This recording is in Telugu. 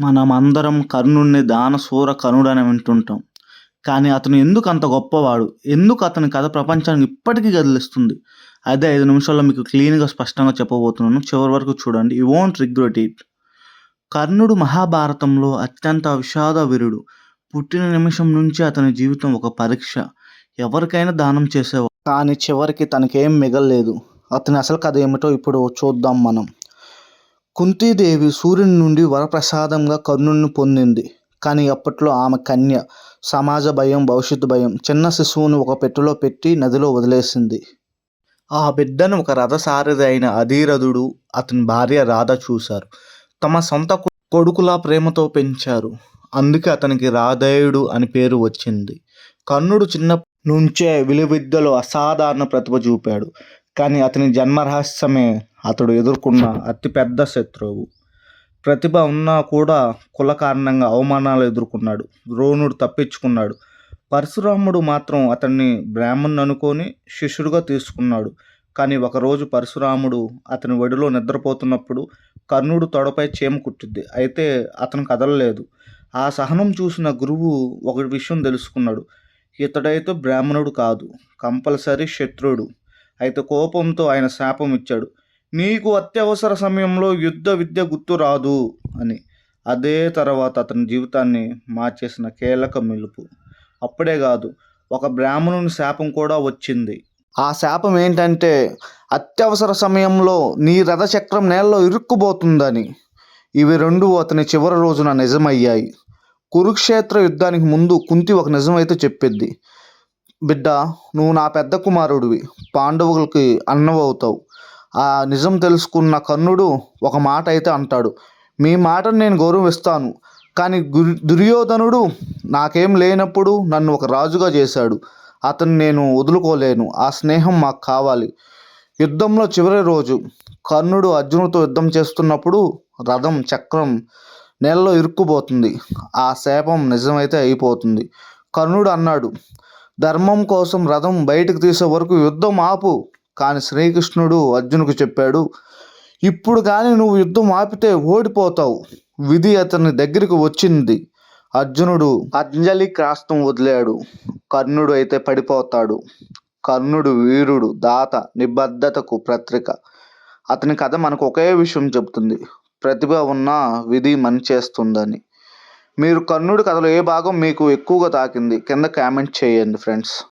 మనం అందరం కర్ణుడిని దానశూర కర్ణుడు అని వింటుంటాం. కానీ అతను ఎందుకు అంత గొప్పవాడు? ఎందుకు అతని కథ ప్రపంచానికి ఇప్పటికీ కదిలిస్తుంది? అదే ఐదు నిమిషాల్లో మీకు క్లీన్గా స్పష్టంగా చెప్పబోతున్నాను. చివరి వరకు చూడండి. యూ వోంట్ రిగ్రెట్ ఇట్ కర్ణుడు మహాభారతంలో అత్యంత విషాద వీరుడు. పుట్టిన నిమిషం నుంచి అతని జీవితం ఒక పరీక్ష. ఎవరికైనా దానం చేసేవాడు. కానీ చివరికి తనకేం మిగలలేదు. అతని అసలు కథ ఏమిటో ఇప్పుడు చూద్దాం మనం. కుంతీదేవి సూర్యుని నుండి వరప్రసాదంగా కర్ణుడిని పొందింది. కానీ అప్పట్లో ఆమె కన్య సమాజ భయం భవిష్యత్తు భయం చిన్న శిశువును ఒక పెట్టెలో పెట్టి నదిలో వదిలేసింది. ఆ బిడ్డను ఒక రథసారథి అయిన అధీరథుడు అతని భార్య రాధ చూశారు. తమ సొంత కొడుకులా ప్రేమతో పెంచారు. అందుకే అతనికి రాధేయుడు అని పేరు వచ్చింది. కర్ణుడు చిన్న నుంచే విలువిద్యలో అసాధారణ ప్రతిభ చూపాడు. కానీ అతని జన్మరహస్యమే అతడు ఎదుర్కొన్న అతిపెద్ద శత్రువు. ప్రతిభ ఉన్నా కూడా కుల కారణంగా అవమానాలు ఎదుర్కొన్నాడు. ద్రోణుడు తప్పించుకున్నాడు. పరశురాముడు మాత్రం అతన్ని బ్రాహ్మణ్ అనుకొని శిష్యుడిగా తీసుకున్నాడు. కానీ ఒకరోజు పరశురాముడు అతని ఒడిలో నిద్రపోతున్నప్పుడు కర్ణుడు తొడపై చేమ కుట్టింది. అయితే అతను కదలలేదు. ఆ సహనం చూసిన గురువు ఒక విషయం తెలుసుకున్నాడు. ఇతడైతే బ్రాహ్మణుడు కాదు కంపల్సరీ శత్రుడు. అయితే కోపంతో ఆయన శాపం ఇచ్చాడు నీకు అత్యవసర సమయంలో యుద్ధ విద్య గుర్తు రాదు అని. అదే తర్వాత అతని జీవితాన్ని మార్చేసిన కీలక మెలుపు. అప్పుడే కాదు ఒక బ్రాహ్మణుని శాపం కూడా వచ్చింది. ఆ శాపం ఏంటంటే అత్యవసర సమయంలో నీ రథచక్రం నేలలో ఇరుక్కుపోతుందని. ఇవి రెండు అతని చివరి రోజున నిజమయ్యాయి. కురుక్షేత్ర యుద్ధానికి ముందు కుంతి ఒక నిజమైతే చెప్పింది బిడ్డ నువ్వు నా పెద్ద కుమారుడివి. పాండవులకి అన్నవవుతావు. ఆ నిజం తెలుసుకున్న కర్ణుడు ఒక మాట అయితే అంటాడు. మీ మాటను నేను గౌరవిస్తాను కానీ దుర్యోధనుడు నాకేం లేనప్పుడు నన్ను ఒక రాజుగా చేశాడు. అతను నేను వదులుకోలేను ఆ స్నేహం మాకు కావాలి. యుద్ధంలో చివరి రోజు కర్ణుడు అర్జునుడితో యుద్ధం చేస్తున్నప్పుడు రథం చక్రం నేలలో ఇరుక్కుపోతుంది. ఆ శాపం నిజమైతే అయిపోతుంది. కర్ణుడు అన్నాడు ధర్మం కోసం రథం బయటకు తీసే వరకు యుద్ధం ఆపు. కానీ శ్రీకృష్ణుడు అర్జునుకు చెప్పాడు ఇప్పుడు కానీ నువ్వు యుద్ధం ఆపితే ఓడిపోతావు. విధి అతని దగ్గరికి వచ్చింది. అర్జునుడు అంజలి క్రాస్తం వదిలాడు. కర్ణుడు అయితే పడిపోతాడు. కర్ణుడు వీరుడు దాత నిబద్ధతకు పత్రిక. అతని కథ మనకు ఒకే విషయం చెప్తుంది ప్రతిభ ఉన్న విధి చేస్తుందని మీరు కర్ణుడి కథలో ఏ భాగం మీకు ఎక్కువగా తాకింది? కింద కామెంట్ చేయండి ఫ్రెండ్స్.